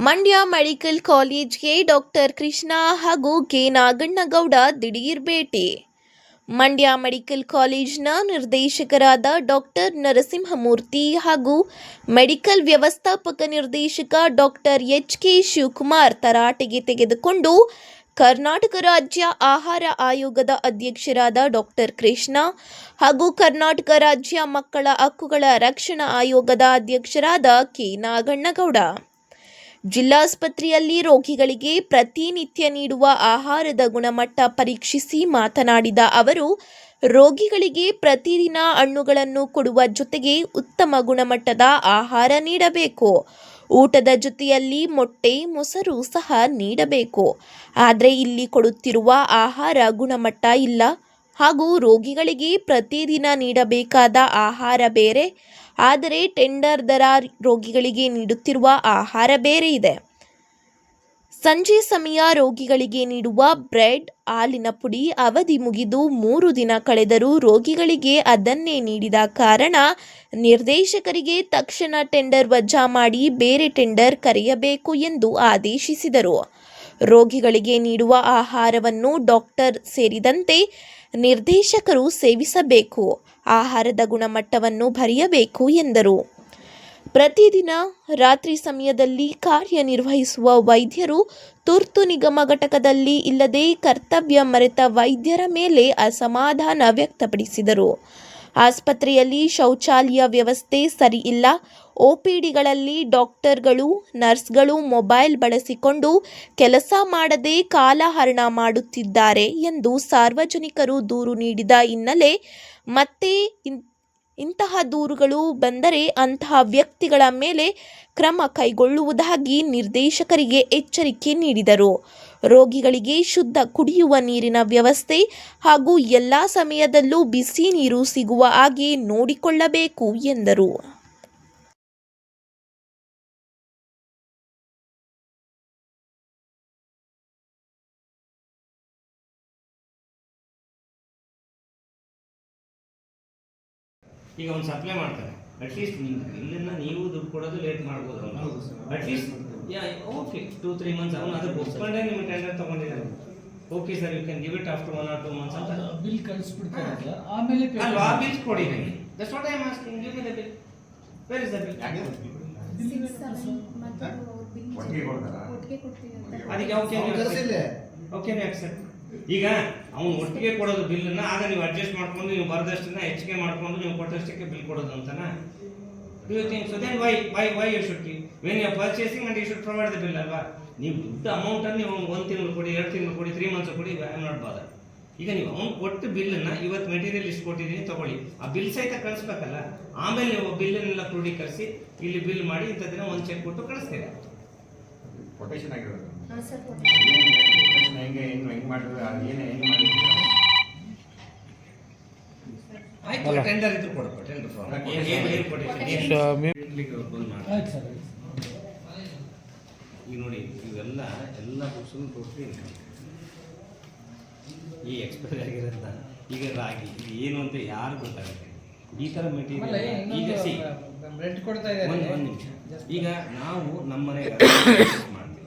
Mandya medical ಕಾಲೇಜ್ಗೆ doctor Krishna ಹಾಗೂ K Naganna Gowda ದಿಢೀರ್ ಭೇಟಿ. ಮಂಡ್ಯ ಮೆಡಿಕಲ್ ಕಾಲೇಜ್ನ ನಿರ್ದೇಶಕರಾದ ಡಾಕ್ಟರ್ ನರಸಿಂಹಮೂರ್ತಿ ಹಾಗೂ ಮೆಡಿಕಲ್ ವ್ಯವಸ್ಥಾಪಕ ನಿರ್ದೇಶಕ ಡಾಕ್ಟರ್ ಎಚ್ ಕೆ ಶಿವಕುಮಾರ್ ತರಾಟೆಗೆ ತೆಗೆದುಕೊಂಡು ಕರ್ನಾಟಕ ರಾಜ್ಯ ಆಹಾರ ಆಯೋಗದ ಅಧ್ಯಕ್ಷರಾದ ಡಾಕ್ಟರ್ ಕೃಷ್ಣ ಹಾಗೂ ಕರ್ನಾಟಕ ರಾಜ್ಯ ಮಕ್ಕಳ ಹಕ್ಕುಗಳ ರಕ್ಷಣಾ ಆಯೋಗದ ಅಧ್ಯಕ್ಷರಾದ ಕೆ ನಾಗಣ್ಣಗೌಡ. ಜಿಲ್ಲಾಸ್ಪತ್ರೆಯಲ್ಲಿ ರೋಗಿಗಳಿಗೆ ಪ್ರತಿನಿತ್ಯ ನೀಡುವ ಆಹಾರದ ಗುಣಮಟ್ಟ ಪರೀಕ್ಷಿಸಿ ಮಾತನಾಡಿದ ಅವರು, ರೋಗಿಗಳಿಗೆ ಪ್ರತಿದಿನ ಹಣ್ಣುಗಳನ್ನು ಕೊಡುವ ಜೊತೆಗೆ ಉತ್ತಮ ಗುಣಮಟ್ಟದ ಆಹಾರ ನೀಡಬೇಕು. ಊಟದ ಜೊತೆಯಲ್ಲಿ ಮೊಟ್ಟೆ, ಮೊಸರು ಸಹ ನೀಡಬೇಕು. ಆದರೆ ಇಲ್ಲಿ ಕೊಡುತ್ತಿರುವ ಆಹಾರ ಗುಣಮಟ್ಟ ಇಲ್ಲ. ಹಾಗೂ ರೋಗಿಗಳಿಗೆ ಪ್ರತಿದಿನ ನೀಡಬೇಕಾದ ಆಹಾರ ಬೇರೆ, ಆದರೆ ಟೆಂಡರ್ ದರ ರೋಗಿಗಳಿಗೆ ನೀಡುತ್ತಿರುವ ಆಹಾರ ಬೇರೆ ಇದೆ. ಸಂಜೆ ಸಮಯ ರೋಗಿಗಳಿಗೆ ನೀಡುವ ಬ್ರೆಡ್, ಹಾಲಿನ ಪುಡಿ ಅವಧಿ ಮುಗಿದು ಮೂರು ದಿನ ಕಳೆದರೂ ರೋಗಿಗಳಿಗೆ ಅದನ್ನೇ ನೀಡಿದ ಕಾರಣ ನಿರ್ದೇಶಕರಿಗೆ ತಕ್ಷಣ ಟೆಂಡರ್ ವಜಾ ಮಾಡಿ ಬೇರೆ ಟೆಂಡರ್ ಕರೆಯಬೇಕು ಎಂದು ಆದೇಶಿಸಿದರು. ರೋಗಿಗಳಿಗೆ ನೀಡುವ ಆಹಾರವನ್ನು ಡಾಕ್ಟರ್ ಸೇರಿದಂತೆ ನಿರ್ದೇಶಕರು ಸೇವಿಸಬೇಕು. ಆಹಾರದ ಗುಣಮಟ್ಟವನ್ನು ಬರೆಯಬೇಕು ಎಂದರು. ಪ್ರತಿದಿನ ರಾತ್ರಿ ಸಮಯದಲ್ಲಿ ಕಾರ್ಯನಿರ್ವಹಿಸುವ ವೈದ್ಯರು ತುರ್ತು ನಿಗಮ ಘಟಕದಲ್ಲಿ ಇಲ್ಲದೆ ಕರ್ತವ್ಯ ಮರೆತ ವೈದ್ಯರ ಮೇಲೆ ಅಸಮಾಧಾನ ವ್ಯಕ್ತಪಡಿಸಿದರು. ಆಸ್ಪತ್ರೆಯಲ್ಲಿ ಶೌಚಾಲಯ ವ್ಯವಸ್ಥೆ ಸರಿ ಇಲ್ಲ ಒಪಿಡಿಗಳಲ್ಲಿ ಡಾಕ್ಟರ್ಗಳು, ನರ್ಸ್ಗಳು ಮೊಬೈಲ್ ಬಳಸಿಕೊಂಡು ಕೆಲಸ ಮಾಡದೆ ಕಾಲಹರಣ ಮಾಡುತ್ತಿದ್ದಾರೆ ಎಂದು ಸಾರ್ವಜನಿಕರು ದೂರು ನೀಡಿದ ಹಿನ್ನೆಲೆ ಮತ್ತೆ ಇಂತಹ ದೂರುಗಳು ಬಂದರೆ ಅಂತಹ ವ್ಯಕ್ತಿಗಳ ಮೇಲೆ ಕ್ರಮ ಕೈಗೊಳ್ಳುವುದಾಗಿ ನಿರ್ದೇಶಕರಿಗೆ ಎಚ್ಚರಿಕೆ ನೀಡಿದರು. ರೋಗಿಗಳಿಗೆ ಶುದ್ಧ ಕುಡಿಯುವ ನೀರಿನ ವ್ಯವಸ್ಥೆ ಹಾಗೂ ಎಲ್ಲ ಸಮಯದಲ್ಲೂ ಬಿಸಿ ನೀರು ಸಿಗುವ ಹಾಗೆ ನೋಡಿಕೊಳ್ಳಬೇಕು ಎಂದರು. ಈಗ ಒಂದು ಸಪ್ಲೈ ಮಾಡ್ತಾರೆ. ಅಟ್ಲೀಸ್ಟ್ ನೀವು ಇಲ್ಲಿಂದ ನೀವು ದುಡ್ಡು ಕೊಡೋದು ಲೇಟ್ ಮಾಡ್ಬೋದು. At least yeah okay two three months ಅವನು ಅದಕ್ಕೆ ಒಪ್ಕೊಂಡೇ ನಿಮ್ಮ ಟೆಂಡರ್ ತಗೊಂಡಿದ್ದಾರೆ okay sir you can give it after one or two months ಅಂತ. ಬಿಲ್ ಕಳಿಸ್ಬಿಡ್ತಾರೆ. ಆಮೇಲೆ ಅಲ್ವಾ? ಆ ಬಿಲ್ಸ್ ಕೊಡಿ ನನಗೆ. That's what I am asking give me the bill where is the bill bill ಅದಕ್ಕೆ ಓಕೆ? ಓಕೆ ಅಕ್ಸೆಪ್ಟ್ ಈಗ ಅವ್ನು ಒಟ್ಟಿಗೆ ಕೊಡೋದು ಬಿಲ್ಲನ್ನ ಆಗ ನೀವು ಅಡ್ಜಸ್ಟ್ ಮಾಡ್ಕೊಂಡು ನೀವು ಬರೆದಷ್ಟನ್ನ ಹೆಚ್ಚಿಗೆ ಮಾಡ್ಕೊಂಡು ನೀವು ಕೊಟ್ಟಷ್ಟಕ್ಕೆ ಬಿಲ್ ಕೊಡೋದು ಅಂತಾನೆ? Do you think so then why why why you should give when you purchasing and you should provide the bill ಅಲ್ವಾ? ನೀವು ದುಡ್ಡು ಅಮೌಂಟ್ ಅನ್ನು ನೀವು ಒಂದು ತಿಂಗಳು ಕೊಡಿ ಎರಡು ತಿಂಗಳು ಕೊಡಿ ತ್ರೀ ಮಂತ್ಸ್ ಕೊಡಿ ಐ ಆಮ್ ನಾಟ್ ಬಾದರ್ ಈಗ ನೀವು ಅವ್ನು ಕೊಟ್ಟು ಬಿಲ್ಲನ್ನು ಇವತ್ತು ಮೆಟೀರಿಯಲ್ ಇಷ್ಟು ಕೊಟ್ಟಿದ್ದೀನಿ ತಗೊಳ್ಳಿ. ಆ ಬಿಲ್ ಸಹಿತ ಕಳಿಸ್ಬೇಕಲ್ಲ? ಆಮೇಲೆ ನೀವು ಬಿಲ್ಲನ್ನೆಲ್ಲ ಕ್ರೋಢೀಕರಿಸಿ ಇಲ್ಲಿ ಬಿಲ್ ಮಾಡಿ ಇಂಥ ದಿನ ಒಂದು ಚೆಕ್ ಕೊಟ್ಟು ಕಳಿಸ್ತೀರ. ಕೊಟೇಶನ್ ಆಗಿರೋದು. ಹಾಂ ಸರ್ ಕೊಟೇಶನ್ ಹೆಂಗೆ ಹೆಂಗ್ ಹೆಂಗ್ ಮಾಡಿದ್ರೆ ಅದು ಏನೇ ಹೆಂಗ್ ಮಾಡಿದ್ರೆ? ಆಯ್ತು ಟೆಂಡರ್ ಇದ್ರು ಕೊಡಪ್ಪ ಟೆಂಡರ್ ಫಾರ್ಮ್ ಏನು ಏನು ಏನು ಕೊಟ್ಟಿದ್ದೀನಿ ಆಯ್ತು ಸರ್ ಈಗ ನೋಡಿ ಇವೆಲ್ಲ ಎಲ್ಲ ಬುಕ್ಸನ್ನು ಟೋಟ್ಲಿ ಈ ಎಕ್ಸ್ಪೈರ್ ಆಗಿರೋದ ಈಗ ರಾಗಿ ಇದು ಏನು ಅಂತ ಯಾರು ಗೊತ್ತಾಗುತ್ತೆ ಈ ಥರ ಮೆಟೀರಿಯಲ್ ಈಗ ಸಿ ಕೊಡ್ತಾ ಒಂದು ಇದ್ದಾರೆ. ಒಂದು ನಿಮಿಷ. ಈಗ ನಾವು ನಮ್ಮ ಮನೆಗೆ ಮಾಡ್ತೀವಿ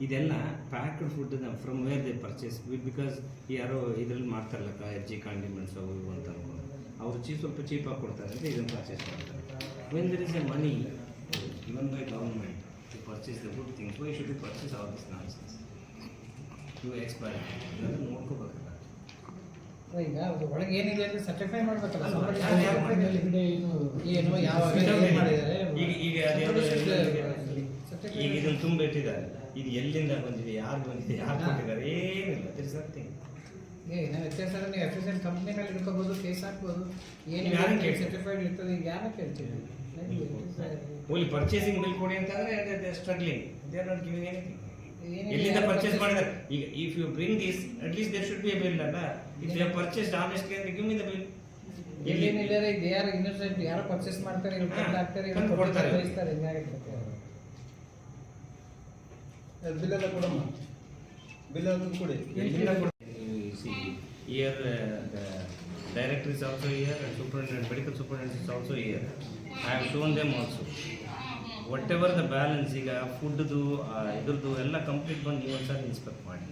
ಇದೆಲ್ಲ packed food from where they purchase because ಯಾರೋ ಇದರಲ್ಲಿ ಮಾಡ್ತಾರಲ್ಲ ಎಜ್ಜಿ ಕಾಂಡಿಮೆಂಟ್ಸ್ ಅವು ಇವು ಅಂತ ಅನ್ಕೊಂಡು. ಅವರು ಚೀಪ್ ಸ್ವಲ್ಪ ಚೀಪಾಗಿ ಕೊಡ್ತಾರೆ ಅಂತ ಇದನ್ನು ಪರ್ಚೇಸ್ ಮಾಡ್ತಾರೆ. When there is a money even by government to purchase the good things. Why should purchase purchase all this expire ಇದನ್ನು ನೋಡ್ಕೋಬೇಕಲ್ಲ ಈಗ ಅದು ಒಳಗೆ ಏನಿದೆ ಅಂತ ಸರ್ಟಿಫೈ ಮಾಡ್ಬೇಕಲ್ಲ. ಯಾರು- ಯಾರು ಏನು ಏನು ಯಾವ ಮಾಡಿದ್ದಾರೆ. ಈಗ ಇದನ್ನು ತುಂಬಿಟ್ಟಿದ್ದಾರೆ. ಇದು ಎಲ್ಲಿಂದ ಬಂದಿದೆ ಯಾರು ಬಂದಿದೆ ಯಾರು. ಕೊಟ್ಟಿದ್ದಾರೆ ಏನಿಲ್ಲ. ನಥಿಂಗ್ ಏ ನಾವು ವ್ಯತ್ಯಾಸ ನೀವು ಎಫಿಷಿಯಂಟ್ ಕಂಪ್ನಿ ಮೇಲೆ ಇಟ್ಕೋಬಹುದು ಕೇಸ್ ಹಾಕ್ಬೋದು. ಏನು? ಸರ್ಟಿಫೈಡ್ ಇರ್ತದೆ ಈಗ ಯಾರನ್ನ ಕೇಳ್ತೀವಿ ಓನ್ಲಿ ಪರ್ಚೇಸಿಂಗ್ ಬಿಲ್ ಕೊಡಿ ಅಂತಂದ್ರೆ struggling they are not giving anything ಎಲ್ಲಿಂದ ಪರ್ಚೇಸ್ ಮಾಡಿದ್ದಾರೆ ಈಗ if you bring this at least there should be a bill ಅಲ್ಲ ಇಫ್ ಯು ಪರ್ಚೇಸ್ ಆನೆಸ್ಟ್ಲಿ ಅಂದ್ರೆ ಗಿವ್ ಮಿ ದ ಬಿಲ್ ಎಲ್ಲಿನಿಲ್ಲ ಇದು ಯಾರು ಇನ್ನೊಂದು ಯಾರು ಪರ್ಚೇಸ್ ಮಾಡ್ತಾರೆ ಇವ್ರು ಹಾಕ್ತಾರೆ ಇವ್ರು ಕೊಡ್ತಾರೆ. ಕಳಿಸ್ತಾರೆ ಹಿಂಗಾಗಿರ್ತದೆ ಬಿಲ್ ಎಲ್ಲ ಕೊಡಮ್ಮ ಬಿಲ್ ಎಲ್ಲ ಕೊಡಿ here director is also here and superintendent, medical superintendent is also here I have shown them also. Whatever the balance ಈಗ ಫುಡ್ದು ಇದ್ರದ್ದು ಎಲ್ಲ ಕಂಪ್ಲೀಟ್ ಬಂದು ನೀವು ಒಂದ್ಸಲ ಇನ್ಸ್ಪೆಕ್ಟ್ ಮಾಡಿ.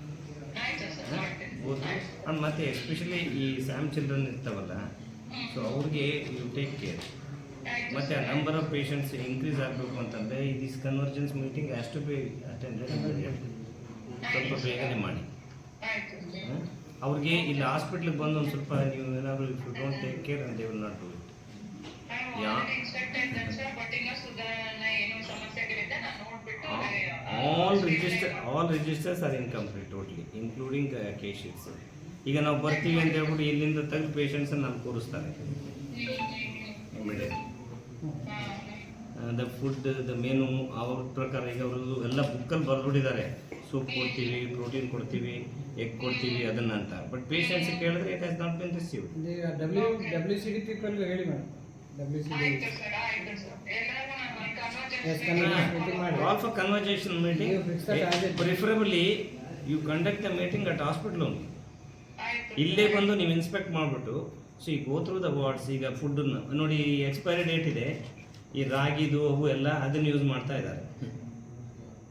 ಅಂಡ್ ಮತ್ತೆ ಎಸ್ಪೆಷಲಿ ಈ ಸ್ಯಾಮ್ ಚಿಲ್ಡ್ರನ್ ಇರ್ತಾವಲ್ಲ ಸೊ ಅವ್ರಿಗೆ ಯು ಟೇಕ್ ಕೇರ್ ಮತ್ತು ಆ ನಂಬರ್ ಆಫ್ ಪೇಷಂಟ್ಸ್ ಇನ್ಕ್ರೀಸ್ ಆಗಬೇಕು ಅಂತಂದರೆ ದಿಸ್ ಕನ್ವರ್ಜೆನ್ಸ್ ಮೀಟಿಂಗ್ ಅಷ್ಟು ಬಿ ಅಟೆಂಡೆಡ್ ಸ್ವಲ್ಪ ಬೇಗನೆ ಮಾಡಿ. ಹ್ಮ್? ಅವ್ರಿಗೆ ಇಲ್ಲಿ ಹಾಸ್ಪಿಟ್ಲಿಗೆ ಬಂದು ಒಂದು ಸ್ವಲ್ಪ ನೀವು ಏನಾದರೂ if you don't take care ಅಂತ will not do it all register all registers are incomplete totally including case sheets ಈಗ ನಾವು ಬರ್ತೀವಿ ಅಂತ ಹೇಳ್ಬಿಟ್ಟು ಇಲ್ಲಿಂದ ತೆಗೆದು ಪೇಷಂಟ್ಸನ್ನು ನಾನು ಕೂರಿಸ್ತಾರೆ ಇಮಿಡಿಯೇಟ್ ಫುಡ್ ದ ಮೆನು ಅವ್ರ ಪ್ರಕಾರ ಈಗ ಅವರು ಎಲ್ಲ ಬುಕ್ಕಲ್ಲಿ ಬರೆದ್ಬಿಟ್ಟಿದ್ದಾರೆ. ಸೂಪ್ ಕೊಡ್ತೀವಿ ಪ್ರೋಟೀನ್ ಕೊಡ್ತೀವಿ ಎಗ್ ಕೊಡ್ತೀವಿ ಅದನ್ನ ಅಂತ. ಬಟ್ ಪೇಷಂಟ್ಸ್ ಕೇಳಿದ್ರೆ it has not been received ಈಗ ಡಬ್ಲ್ಯೂ ಡಬ್ಲ್ಯೂ ಸಿ ಡಿ ಪೀಪಲ್ಗೆ ಹೇಳಿ madam. W C D call for conversation meeting. Preferably you conduct the meeting at hospital only ಇಲ್ಲೇ ಬಂದು ನೀವು ಇನ್ಸ್ಪೆಕ್ಟ್ ಮಾಡಿಬಿಟ್ಟು ಸೊ ಈಗ ಗೋ ಥ್ರೂ ದ ವಾರ್ಡ್ಸ್ ಈಗ ಫುಡ್ಡನ್ನು ನೋಡಿ ಎಕ್ಸ್ಪೈರಿ ಡೇಟ್ ಇದೆ. ಈ ರಾಗಿದು ಅವು ಎಲ್ಲ ಅದನ್ನು ಯೂಸ್ ಮಾಡ್ತಾ ಇದ್ದಾರೆ.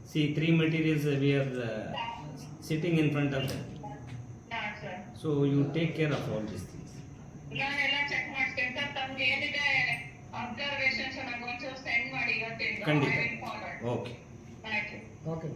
C three materials we are sitting in front of so you take care of all this things ಖಂಡಿತ. Okay okay